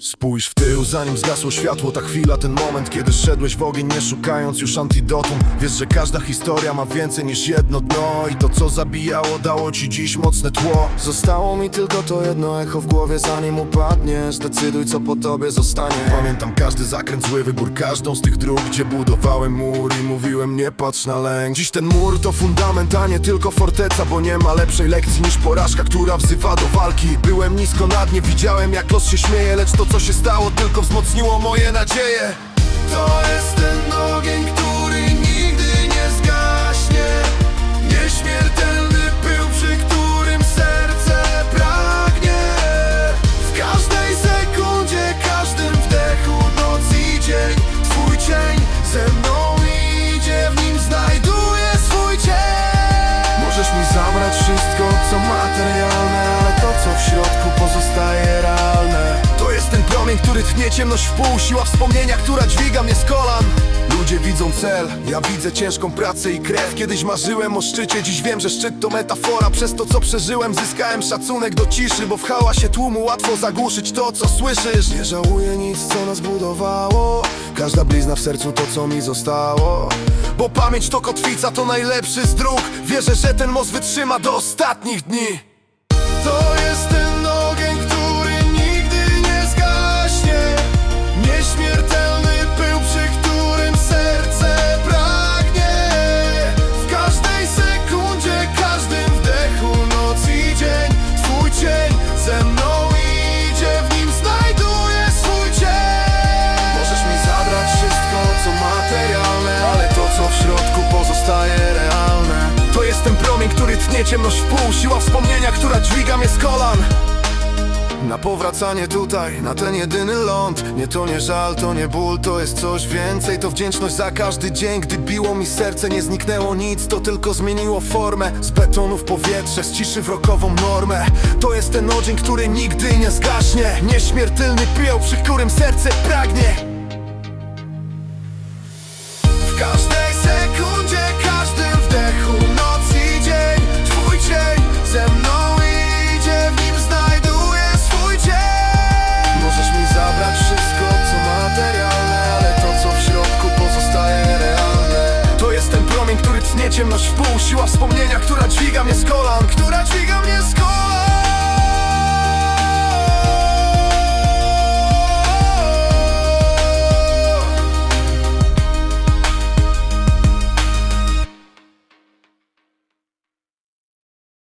Spójrz w tył, zanim zgasło światło Ta chwila, ten moment, kiedy szedłeś w ogień Nie szukając już antidotum. Wiesz, że każda historia ma więcej niż jedno dno I to, co zabijało, dało ci dziś mocne tło. Zostało mi tylko to jedno echo w głowie Zanim upadniesz, decyduj, co po tobie zostanie. Pamiętam każdy zakręt, zły wybór Każdą z tych dróg, gdzie budowałem mur I mówiłem, nie patrz na lęk. Dziś ten mur to fundament, a nie tylko forteca Bo nie ma lepszej lekcji niż porażka, która wzywa do walki. Byłem nisko na dnie, widziałem jak los się śmieje Lecz to, co się stało, tylko wzmocniło moje nadzieje. To jest ten ogień, który nigdy nie zgaśnie. Nieśmiertelny pył, przy którym serce pragnie. W każdej sekundzie, każdym wdechu, noc i dzień. Twój cień ze mną idzie, w nim znajduję swój cień. Możesz mi zabrać wszystko, co materialne który tnie ciemność w pół Siła wspomnienia, która dźwiga mnie z kolan. Ludzie widzą cel, ja widzę ciężką pracę i krew. Kiedyś marzyłem o szczycie, dziś wiem, że szczyt to metafora. Przez to, co przeżyłem, zyskałem szacunek do ciszy Bo w hałasie tłumu łatwo zagłuszyć to, co słyszysz. Nie żałuję nic, co nas budowało. Każda blizna w sercu to, co mi zostało. Bo pamięć to kotwica, to najlepszy z dróg. Wierzę, że ten most wytrzyma do ostatnich dni. To który tnie ciemność w pół Siła wspomnienia, która dźwiga mnie z kolan. Na powracanie tutaj, na ten jedyny ląd. Nie to nie żal, to nie ból, to jest coś więcej. To wdzięczność za każdy dzień, gdy biło mi serce Nie zniknęło nic, to tylko zmieniło formę Z betonu w powietrze, z ciszy w rokową normę. To jest ten odzień, który nigdy nie zgaśnie. Nieśmiertelny pieł, przy którym serce pragnie. W każdej ciemność w pół Siła wspomnienia, która dźwiga mnie z kolan Która dźwiga mnie z kolan